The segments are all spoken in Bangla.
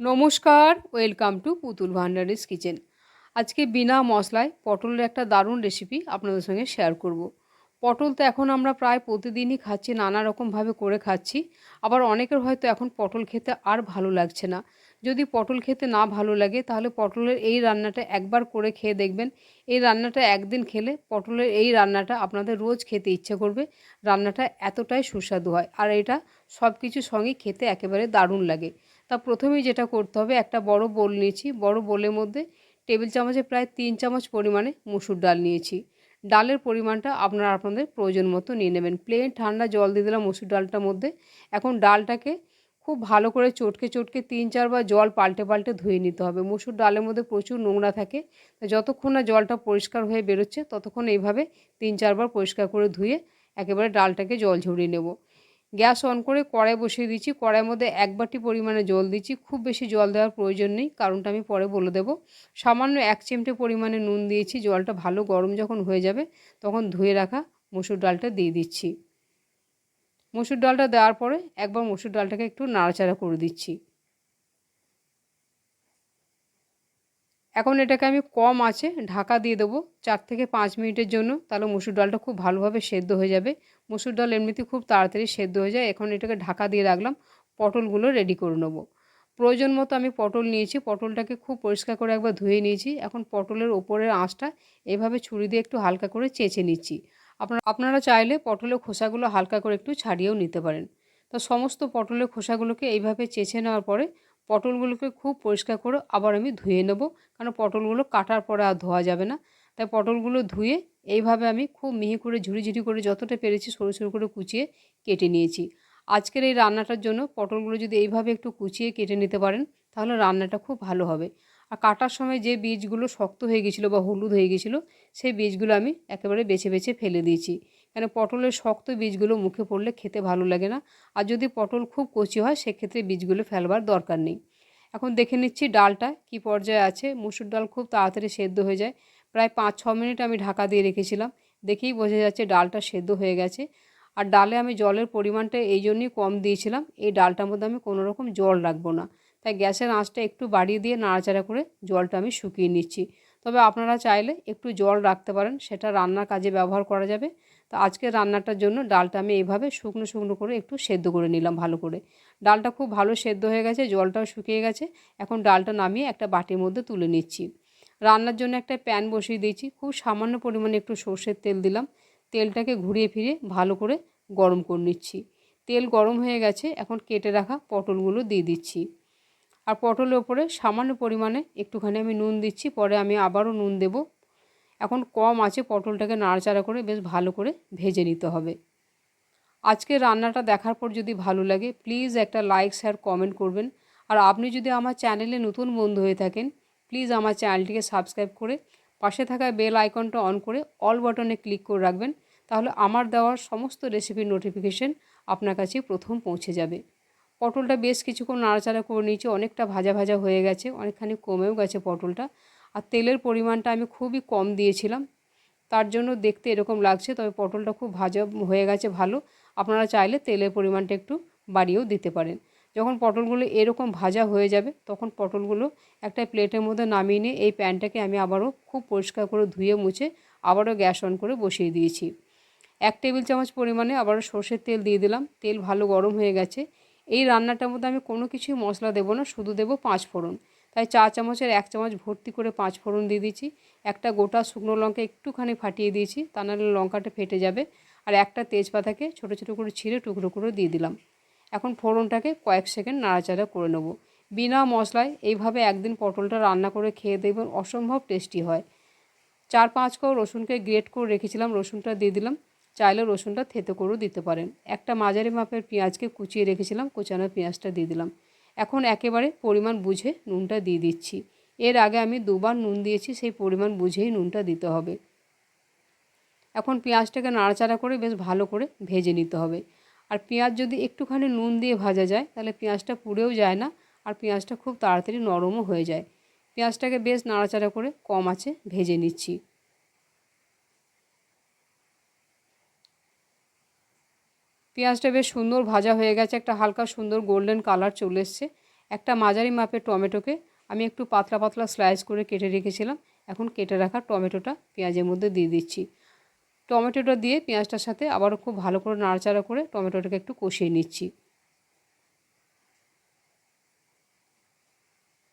নমস্কার, ওয়েলকাম টু পুতুল ভান্ডারিস কিচেন। আজকে বিনা মশলায় পটলের একটা দারুণ রেসিপি আপনাদের সঙ্গে শেয়ার করব। পটল তো এখন আমরা প্রায় প্রতিদিনই খাচ্ছি, নানা রকমভাবে করে খাচ্ছি। আবার অনেকের হয়তো এখন পটল খেতে আর ভালো লাগছে না। যদি পটল খেতে না ভালো লাগে, তাহলে পটলের এই রান্নাটা একবার করে খেয়ে দেখবেন। এই রান্নাটা একদিন খেলে পটলের এই রান্নাটা আপনাদের রোজ খেতে ইচ্ছে করবে। রান্নাটা এতটাই সুস্বাদু হয়। আর এটা সব কিছুর সঙ্গে খেতে একেবারে দারুণ লাগে। তা প্রথমেই যেটা করতে হবে, একটা বড় বোল নিয়েছি। বড় বোলের মধ্যে টেবিল চামচে প্রায় তিন চামচ পরিমাণে মুসুর ডাল নিয়েছি। ডালের পরিমাণটা আপনারা আপনাদের প্রয়োজন মতো নিয়ে নেবেন। প্লেন ঠান্ডা জল দিয়ে দিলাম মুসুর ডালটার মধ্যে। এখন ডালটাকে খুব ভালো করে চটকে চটকে তিন চারবার জল পাল্টে পাল্টে ধুয়ে নিতে হবে। মুসুর ডালের মধ্যে প্রচুর নোংরা থাকে যতক্ষণ না জলটা পরিষ্কার হয়ে বেরোচ্ছে, ততক্ষণ এইভাবে তিন চারবার পরিষ্কার করে ধুয়ে একেবারে ডালটাকে জল ঝরিয়ে নেব। গ্যাস অন করে কড়াই বসিয়ে দিচ্ছি। কড়াইয়ের মধ্যে এক বাটি পরিমাণে জল দিচ্ছি। খুব বেশি জল দেওয়ার প্রয়োজন নেই, কারণটা আমি পরে বলে দেবো। সামান্য এক চিমটে পরিমাণে নুন দিয়েছি, জলটা ভালো গরম যখন হয়ে যাবে তখন ধুয়ে রাখা মসুর ডালটা দিয়ে দিচ্ছি। মসুর ডালটা দেওয়ার পরে একবার মসুর ডালটাকে একটু নাড়াচাড়া করে দিচ্ছি। এখন এটাকে আমি কম আছে, ঢাকা দিয়ে দেবো চার থেকে পাঁচ মিনিটের জন্য। তাহলে মুসুর ডালটা খুব ভালোভাবে সেদ্ধ হয়ে যাবে। মুসুর ডাল এমনিতে খুব তাড়াতাড়ি সেদ্ধ হয়ে যায়। এখন এটাকে ঢাকা দিয়ে রাখলাম, পটলগুলো রেডি করে নেব। প্রয়োজন মতো আমি পটল নিয়েছি, পটলটাকে খুব পরিষ্কার করে একবার ধুয়ে নিয়েছি। এখন পটলের ওপরের আঁচটা এভাবে ছুরি দিয়ে একটু হালকা করে চেঁচে নিচ্ছি। আপনারা আপনারা চাইলে পটলের খোসাগুলো হালকা করে একটু ছাড়িয়েও নিতে পারেন। তো সমস্ত পটলের খোসাগুলোকে এইভাবে চেঁচে নেওয়ার পরে পটলগুলোকে খুব পরিষ্কার করে আবার আমি ধুয়ে নেব। কারণ পটলগুলো কাটার পরে আর ধোয়া যাবে না। তাই পটলগুলো ধুয়ে এইভাবে আমি খুব মিহি করে ঝুড়ি ঝুড়ি করে যতটা পেরেছি সরু সরু করে কুচিয়ে কেটে নিয়েছি। আজকের এই রান্নাটার জন্য পটলগুলো যদি এইভাবে একটু কুচিয়ে কেটে নিতে পারেন, তাহলে রান্নাটা খুব ভালো হবে। আর কাটার সময় যে বীজগুলো শক্ত হয়ে গেছিল বা হলুদ হয়ে গেছিল, সেই বীজগুলো আমি একেবারে বেছে বেছে ফেলে দিয়েছি। কেন পটলের শক্ত বীজগুলো মুখে পড়লে খেতে ভালো লাগে না? আর যদি পটল খুব কচি হয়, সেক্ষেত্রে বীজগুলো ফেলবার দরকার নেই। এখন দেখে নিচ্ছি ডালটা কি পর্যায়ে আছে। মুসুর ডাল খুব তাড়াতাড়ি সেদ্ধ হয়ে যায়। প্রায় পাঁচ, ছ মিনিট আমি ঢাকা দিয়ে রেখেছিলাম। দেখেই বোঝা যাচ্ছে ডালটা সেদ্ধ হয়ে গেছে। আর ডালে আমি জলের পরিমাণটা এই জন্যই কম দিয়েছিলাম। এই ডালটার মধ্যে আমি কোনো রকম জল রাখব না। তাই গ্যাসের আঁচটা একটু বাড়িয়ে দিয়ে নাড়াচাড়া করে জলটা আমি শুকিয়ে নিচ্ছি। তবে আপনারা চাইলে একটু জল রাখতে পারেন। সেটা রান্নার কাজে ব্যবহার করা যাবে। তো আজকে রান্নাটার জন্য ডালটা আমি এইভাবে শুকনো শুকনো করে একটু সেদ্ধ করে নিলাম ভালো করে। ডালটা খুব ভালো সেদ্ধ হয়ে গেছে, জলটাও শুকিয়ে গেছে। এখন ডালটা নামিয়ে একটা বাটির মধ্যে তুলে নিচ্ছি। রান্নার জন্য একটা প্যান বসিয়ে দিয়েছি, খুব সামান্য পরিমাণে একটু সর্ষের তেল দিলাম। তেলটাকে ঘুরিয়ে ফিরে ভালো করে গরম করে নিচ্ছি। তেল গরম হয়ে গেছে, এখন কেটে রাখা পটলগুলো দিয়ে দিচ্ছি। আর পটলের ওপরে সামান্য পরিমাণে একটুখানি আমি নুন দিচ্ছি, পরে আমি আবারও নুন দেব। এখন কম আছে পটলটাকে নাড়াচাড়া করে বেশ ভালো করে ভেজে নিতে হবে। আজকে রান্নাটা দেখার পর যদি ভালো লাগে প্লিজ একটা লাইক শেয়ার কমেন্ট করবেন। আর আপনি যদি আমার চ্যানেলে নতুন বন্ধু হয়ে থাকেন প্লিজ আমার চ্যানেলটিকে সাবস্ক্রাইব করে পাশে থাকা বেল আইকনটা অন করে অল বাটনে ক্লিক করে রাখবেন, তাহলে আমার দেওয়ার সমস্ত রেসিপির নোটিফিকেশন আপনার কাছে প্রথম পৌঁছে যাবে। পটলটা বেশ কিছুক্ষণ নাড়াচাড়া করে নিয়েছি, অনেকটা ভাজা ভাজা হয়ে গেছে, অনেকখানি কমেও গেছে পটলটা। আর তেলের পরিমাণটা আমি খুবই কম দিয়েছিলাম। তার জন্য দেখতে এরকম লাগছে, তবে পটলটা খুব ভাজা হয়ে গেছে ভালো। আপনারা চাইলে তেলের পরিমাণটা একটু বাড়িয়েও দিতে পারেন। যখন পটলগুলো এরকম ভাজা হয়ে যাবে, তখন পটলগুলো একটা প্লেটের মধ্যে নামিয়ে নিয়ে এই প্যানটাকে আমি আবারও খুব পরিষ্কার করে ধুয়ে মুছে আবারও গ্যাস অন করে বসিয়ে দিয়েছি। এক টেবিল চামচ পরিমাণে আবারও সর্ষের তেল দিয়ে দিলাম। তেল ভালো গরম হয়ে গেছে। এই রান্নাটার মধ্যে আমি কোনো কিছুই মশলা দেবো না, শুধু দেবো পাঁচ ফোড়ন। তাই চা চামচের এক চামচ ভর্তি করে পাঁচ ফোড়ন দিয়ে দিয়েছি। একটা গোটা শুকনো লঙ্কা একটুখানি ফাটিয়ে দিয়েছি, তা নাহলে লঙ্কাটা ফেটে যাবে। আর একটা তেজপাতাকে ছোটো ছোটো করে ছিঁড়ে টুকরো করে দিয়ে দিলাম। এখন ফোড়নটাকে কয়েক সেকেন্ড নাড়াচাড়া করে নেব। বিনা মশলায় এইভাবে একদিন পটলটা রান্না করে খেয়ে দেখবেন অসম্ভব টেস্টি হয়। চার পাঁচ কো রসুনকে গ্রেট করে রেখেছিলাম, রসুনটা দিয়ে দিলাম। চাইলে রসুনটা থেতে করেও দিতে পারেন। একটা মাঝারি মাপের পেঁয়াজকে কুচিয়ে রেখেছিলাম, কুচানো পেঁয়াজটা দিয়ে দিলাম। এখন একেবারে পরিমাণ বুঝে নুনটা দিয়ে দিচ্ছি। এর আগে আমি দুবার নুন দিয়েছি, সেই পরিমাণ বুঝেই নুনটা দিতে হবে। এখন পেঁয়াজটাকে নাড়াচাড়া করে বেশ ভালো করে ভেজে নিতে হবে। আর পেঁয়াজ যদি একটুখানি নুন দিয়ে ভাজা যায়, তাহলে পেঁয়াজটা পুড়েও যায় না আর পেঁয়াজটা খুব তাড়াতাড়ি নরমও হয়ে যায়। পেঁয়াজটাকে বেশ নাড়াচাড়া করে কম আছে ভেজে নিচ্ছি। পেঁয়াজটা বেশ সুন্দর ভাজা হয়ে গেছে, একটা হালকা সুন্দর গোল্ডেন কালার চলে এসছে। একটা মাঝারি মাপের টমেটোকে আমি একটু পাতলা পাতলা স্লাইস করে কেটে রেখেছিলাম, এখন কেটে রাখা টমেটোটা পেঁয়াজের মধ্যে দিয়ে দিচ্ছি। টমেটোটা দিয়ে পেঁয়াজটার সাথে আবারও খুব ভালো করে নাড়াচাড়া করে টমেটোটাকে একটু কষিয়ে নিচ্ছি।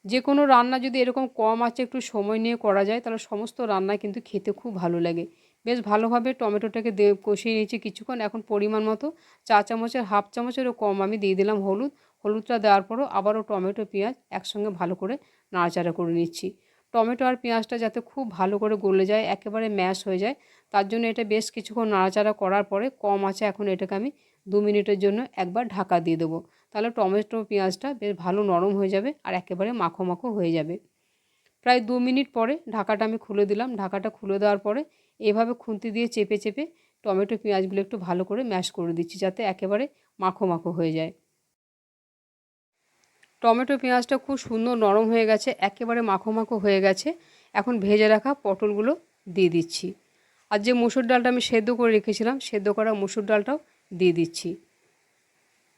যে কোনো রান্না যদি এরকম কম আছে, একটু সময় নিয়ে করা যায়, তাহলে সমস্ত রান্না কিন্তু খেতে খুব ভালো লাগে। বেশ ভালোভাবে টমেটোটাকে দে, কষিয়ে নিয়েছি কিছুক্ষণ। এখন পরিমাণ মতো চা চামচের, হাফ চামচেরও কম আমি দিয়ে দিলাম হলুদ। হলুদটা দেওয়ার পরও আবারও টমেটো, পেঁয়াজ একসঙ্গে ভালো করে নাড়াচাড়া করে নিচ্ছি। টমেটো আর পেঁয়াজটা যাতে খুব ভালো করে গলে যায়, একেবারে ম্যাশ হয়ে যায়, তার জন্য এটা বেশ কিছুক্ষণ নাড়াচাড়া করার পরে কম আছে এখন এটাকে আমি দু মিনিটের জন্য একবার ঢাকা দিয়ে দেবো। তাহলে টমেটো, পেঁয়াজটা বেশ ভালো নরম হয়ে যাবে আর একেবারে মাখো মাখো হয়ে যাবে। প্রায় দু মিনিট পরে ঢাকাটা আমি খুলে দিলাম। ঢাকাটা খুলে দেওয়ার পরে এভাবে খুন্তি দিয়ে চেপে চেপে টমেটো, পেঁয়াজগুলো একটু ভালো করে ম্যাশ করে দিচ্ছি যাতে একেবারে মাখো মাখো হয়ে যায়। টমেটো, পেঁয়াজটা খুব সুন্দর নরম হয়ে গেছে, একেবারে মাখো মাখো হয়ে গেছে। এখন ভেজে রাখা পটলগুলো দিয়ে দিচ্ছি। আর যে মুসুর ডালটা আমি সেদ্ধ করে রেখেছিলাম, সেদ্ধ করা মুসুর ডালটাও দিয়ে দিচ্ছি।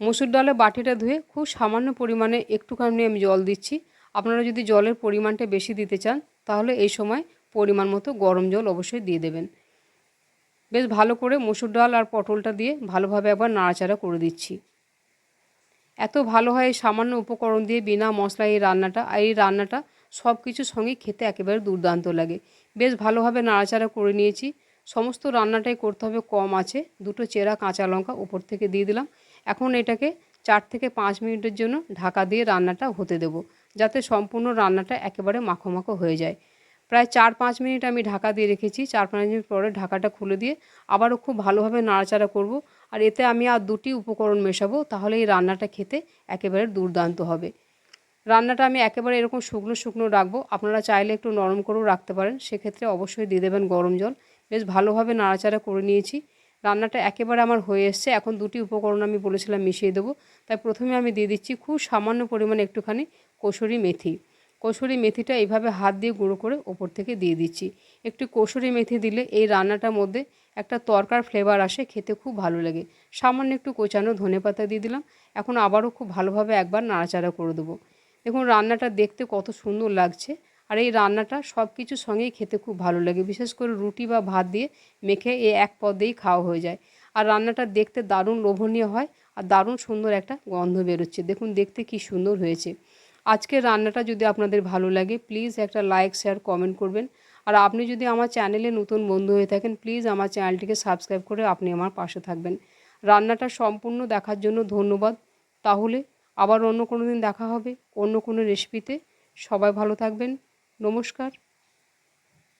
মুসুর ডালে বাটিটা ধুয়ে খুব সামান্য পরিমাণে একটুখানি আমি জল দিচ্ছি। আপনারা যদি জলের পরিমাণটা বেশি দিতে চান, তাহলে এই সময় পরিমাণ মতো গরম জল অবশ্যই দিয়ে দেবেন। বেশ ভালো করে মুসুর ডাল আর পটলটা দিয়ে ভালোভাবে একবার নাড়াচাড়া করে দিচ্ছি। এত ভালো হয় সামান্য উপকরণ দিয়ে বিনা মশলা এই রান্নাটা, আর এই রান্নাটা সব কিছুর সঙ্গে খেতে একেবারে দুর্দান্ত লাগে। বেশ ভালোভাবে নাড়াচাড়া করে নিয়েছি। সমস্ত রান্নাটাই করতে হবে, কম আছে। দুটো চেরা কাঁচা লঙ্কা উপর থেকে দিয়ে দিলাম। এখন এটাকে চার থেকে পাঁচ মিনিটের জন্য ঢাকা দিয়ে রান্নাটা হতে দেব, যাতে সম্পূর্ণ রান্নাটা একেবারে মাখো মাখো হয়ে যায়। প্রায় চার পাঁচ মিনিট আমি ঢাকা দিয়ে রেখেছি, চার পাঁচ মিনিট পরে ঢাকাটা খুলে দিয়ে আবারও খুব ভালোভাবে নাড়াচাড়া করব। আর এতে আমি আর দুটি উপকরণ মেশাবো তাহলে এই রান্নাটা খেতে একেবারে দুর্দান্ত হবে। রান্নাটা আমি একেবারে এরকম শুকনো শুকনো রাখব, আপনারা চাইলে একটু নরম করেও রাখতে পারেন, সেক্ষেত্রে অবশ্যই দিয়ে দেবেন গরম জল। বেশ ভালোভাবে নাড়াচাড়া করে নিয়েছি, রান্নাটা একেবারে আমার হয়ে এসছে। এখন দুটি উপকরণ আমি বলেছিলাম মিশিয়ে দেবো, তাই প্রথমে আমি দিয়ে দিচ্ছি খুব সামান্য পরিমাণে একটুখানি কসুরি মেথি। কসুরি মেথিটা এইভাবে হাত দিয়ে গুঁড়ো করে ওপর থেকে দিয়ে দিচ্ছি। একটু কসুরি মেথি দিলে এই রান্নাটার মধ্যে একটা তরকার ফ্লেভার আসে, খেতে খুব ভালো লাগে। সামান্য একটু কোচানো ধনে পাতা দিয়ে দিলাম, এখন আবারও খুব ভালোভাবে একবার নাড়াচাড়া করে দেবো। দেখুন, রান্নাটা দেখতে কত সুন্দর লাগছে, আর এই রান্নাটা সব কিছুর সঙ্গেই খেতে খুব ভালো লাগে। বিশেষ করে রুটি বা ভাত দিয়ে মেখে এই এক পদেই খাওয়া হয়ে যায়। আর রান্নাটা দেখতে দারুণ লোভনীয় হয়, আর দারুণ সুন্দর একটা গন্ধ বেরোচ্ছে। দেখুন, দেখতে কি সুন্দর হয়েছে। আজকের রান্নাটা যদি আপনাদের ভালো লাগে প্লিজ একটা লাইক শেয়ার কমেন্ট করবেন। আর আপনি যদি আমার চ্যানেলে নতুন বন্ধু হয়ে থাকেন প্লিজ আমার চ্যানেলটিকে সাবস্ক্রাইব করে আপনি আমার পাশে থাকবেন। রান্নাটা সম্পূর্ণ দেখার জন্য ধন্যবাদ। তাহলে আবার অন্য কোনো দিন দেখা হবে, অন্য কোনো রেসিপিতে সবাই ভালো থাকবেন। নমস্কার।